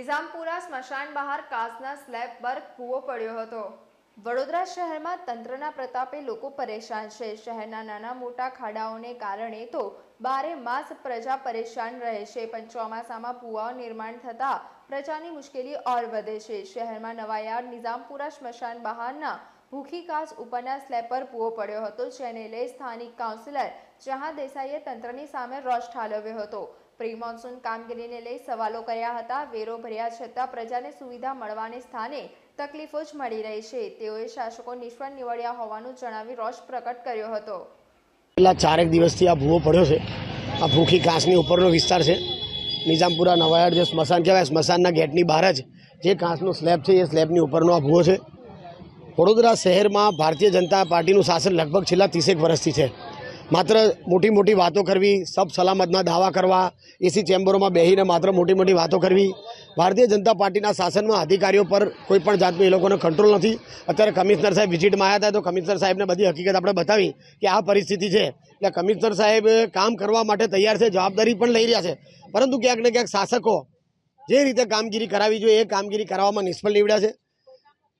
નિઝામપુરા સ્મશાન બહાર કાચના સ્લેબ પર કૂવો પડ્યો હતો. વડોદરા શહેરમાં તંત્રના પ્રતાપે લોકો પરેશાન છે. શહેરના નાના મોટા ખાડાઓને કારણે તો બારે માસ પ્રજા પરેશાન રહે છે, પણ ચોમાસામાં ભૂવાઓ નિર્માણ થતાં પ્રજાની મુશ્કેલી ઓર વધે છે. શહેરમાં નવાયાર નિઝામપુરા સ્મશાન બહારના ભૂખી કાચ ઉપરના સ્લેબ પર પૂવો પડ્યો હતો, જેને લઈ સ્થાનિક કાઉન્સિલર જહાં દેસાઈએ તંત્રની સામે રોષ ઠાલવ્યો હતો. પ્રી મોન્સૂન કામગીરીને લઈ સવાલો કર્યા હતા. વેરો ભર્યા છતાં પ્રજાને સુવિધા મળવાને સ્થાને તકલીફો જ મળી રહી છે. તેઓએ શાસકો નિષ્ફળ નીવડ્યા હોવાનું જણાવી રોષ પ્રકટ કર્યો હતો. છેલ્લા ચારેક દિવસથી આ ભૂવો પડ્યો છે. આ ભૂખી ઘાસની ઉપરનો વિસ્તાર છે. નિઝામપુરા, નવાયાર જે સ્મશાન કહેવાય, સ્મશાનના ગેટની બહાર જ જે ઘાસનો સ્લેબ છે, એ સ્લેબની ઉપરનો આ ભૂવો છે. વડોદરા શહેરમાં ભારતીય જનતા પાર્ટીનું શાસન લગભગ છેલ્લા ત્રીસેક વર્ષથી છે. માત્ર મોટી મોટી વાતો કરવી, સબ સલામતના દાવા કરવા એસી ચેમ્બરોમાં બેસીને માત્ર મોટી મોટી વાતો કરવી. ભારતીય જનતા પાર્ટીના શાસનમાં અધિકારીઓ પર કોઈ પણ જાતનું એ લોકોનો કંટ્રોલ નથી. અત્યારે કમિશનર સાહેબ વિઝિટમાં આવ્યા હતા તો કમિશનર સાહેબને બધી હકીકત આપણે બતાવી કે આ પરિસ્થિતિ છે. એટલે કમિશનર સાહેબ કામ કરવા માટે તૈયાર છે, જવાબદારી પણ લઈ રહ્યા છે. પરંતુ ક્યાંક ને ક્યાંક શાસકો જે રીતે કામગીરી કરાવી જોઈએ, એ કામગીરી કરાવવામાં નિષ્ફળ નીવડ્યા છે.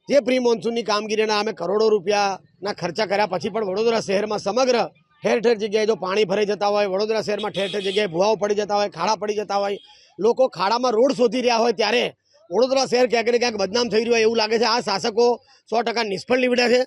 જે પ્રી મોન્સૂનની કામગીરીના અમે કરોડો રૂપિયાના ખર્ચા કર્યા, પછી પણ વડોદરા શહેરમાં સમગ્ર ઠેર ઠેર જગ્યાએ જો પાણી ભરાઈ જતા હોય, વડોદરા શહેરમાં ઠેર ઠેર જગ્યાએ ભૂવાઓ પડી જતા હોય, ખાડા પડી જતા હોય, લોકો ખાડામાં રોડ શોધી રહ્યા હોય ત્યારે વડોદરા શહેર ક્યાંક ને ક્યાંક બદનામ થઈ રહ્યું હોય એવું લાગે છે. આ શાસકો સો ટકા નિષ્ફળ નીવડ્યા છે.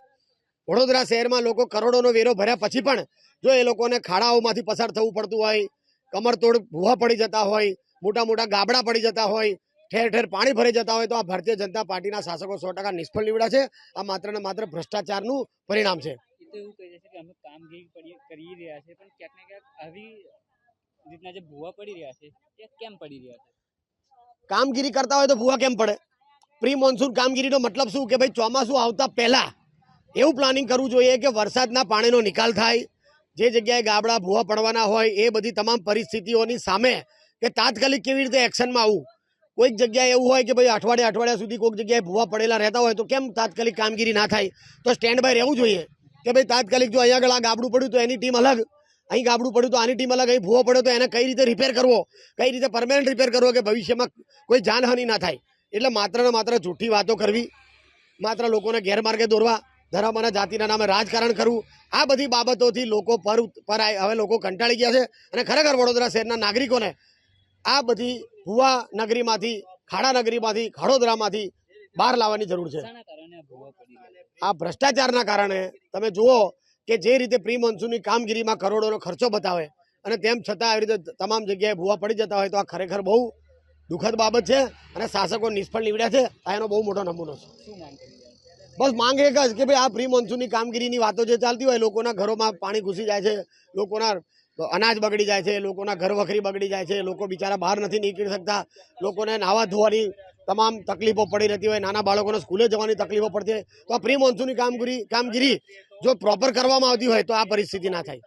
વડોદરા શહેરમાં લોકો કરોડોનો વેરો ભર્યા પછી પણ જો એ લોકોને ખાડાઓમાંથી પસાર થવું પડતું હોય, કમરતોડ ભૂવા પડી જતા હોય, મોટા મોટા ગાબડા પડી જતા હોય, ઠેર ઠેર પાણી ભરી જતા હોય, તો આ ભારતીય જનતા પાર્ટીના શાસકો સો નિષ્ફળ નીવડ્યા છે. આ માત્ર ને માત્ર ભ્રષ્ટાચારનું પરિણામ છે. તો એવું કહી છે કે અમે કામગીરી કરી રહ્યા છે, પણ ક્યાંક ને ક્યાંક આવી રીતના જે ભૂવા પડી રહ્યા છે તે કેમ પડી રહ્યા છે? કામગીરી કરતા હોય તો ભૂવા કેમ પડે? પ્રી મોન્સૂન કામગીરીનો મતલબ શું? કે ભાઈ ચોમાસું આવતા પહેલાં એવું પ્લાનિંગ કરવું જોઈએ કે વરસાદના પાણીનો નિકાલ થાય, જે જગ્યાએ ગાબડા ભૂવા પડવાના હોય, એ બધી તમામ પરિસ્થિતિઓની સામે કે તાત્કાલિક કેવી રીતે એક્શનમાં આવવું કોઈક જગ્યાએ એવું હોય કે ભાઈ અઠવાડિયા અઠવાડિયા સુધી કોઈક જગ્યાએ ભૂવા પડેલા રહેતા હોય તો કેમ તાત્કાલિક કામગીરી ના થાય? તો સ્ટેન્ડ બાય રહેવું જોઈએ. કે ભાઈ તાત્કાલિક જો અહીંયા આગળ આ ગાબડું પડ્યું તો એની ટીમ અલગ. અહીં ગાબડું પડ્યું તો આની ટીમ અલગ. અહીં ભૂવો પડ્યો તો એને કઈ રીતે રિપેર કરવો? કઈ રીતે પરમાનન્ટ રિપેર કરવો કે ભવિષ્યમાં કોઈ જાનહાનિ ના થાય? એટલે માત્ર ને માત્ર જૂઠી વાતો કરવી. માત્ર લોકોને ગેરમાર્ગે દોરવા. ધર્મ અને જાતિના નામે રાજકારણ કરવું. આ બધી બાબતોથી લોકો પર પર હવે લોકો કંટાળી ગયા છે. અને ખરેખર વડોદરા શહેરના નાગરિકોને આ બધી ભુવા નગરીમાંથી, ખાડા નગરીમાંથી, ખડોદરામાંથી બહાર લાવવાની જરૂર છે. આ ભ્રષ્ટાચારના કારણે તમે જુઓ કે જે રીતે પ્રી મોન્સૂનની કામગીરીમાં કરોડોનો ખર્ચો બતાવે અને તેમ છતાં આવી રીતે તમામ જગ્યાએ ભૂવા પડી જતા હોય તો આ ખરેખર બહુ દુઃખદ બાબત છે અને શાસકો નિષ્ફળ નીવડ્યા છે આ એનો બહુ મોટો નમૂનો છે. બસ માંગ એક જ કે ભાઈ આ પ્રી મોન્સૂનની કામગીરીની વાતો જે ચાલતી હોય લોકોના ઘરોમાં પાણી ઘૂસી જાય છે લોકોના અનાજ બગડી જાય છે લોકોના ઘર વખરી બગડી જાય છે લોકો બિચારા બહાર નથી નીકળી શકતા લોકોને નાવા ધોવાની તમામ તકલીફો પડી રહેતી હોય, નાના બાળકોને સ્કૂલે જવાની તકલીફો પડતી હોય, તો આ પ્રી મોન્સૂનની કામગીરી કામગીરી જો પ્રોપર કરવામાં આવતી હોય તો આ પરિસ્થિતિ ના થાય.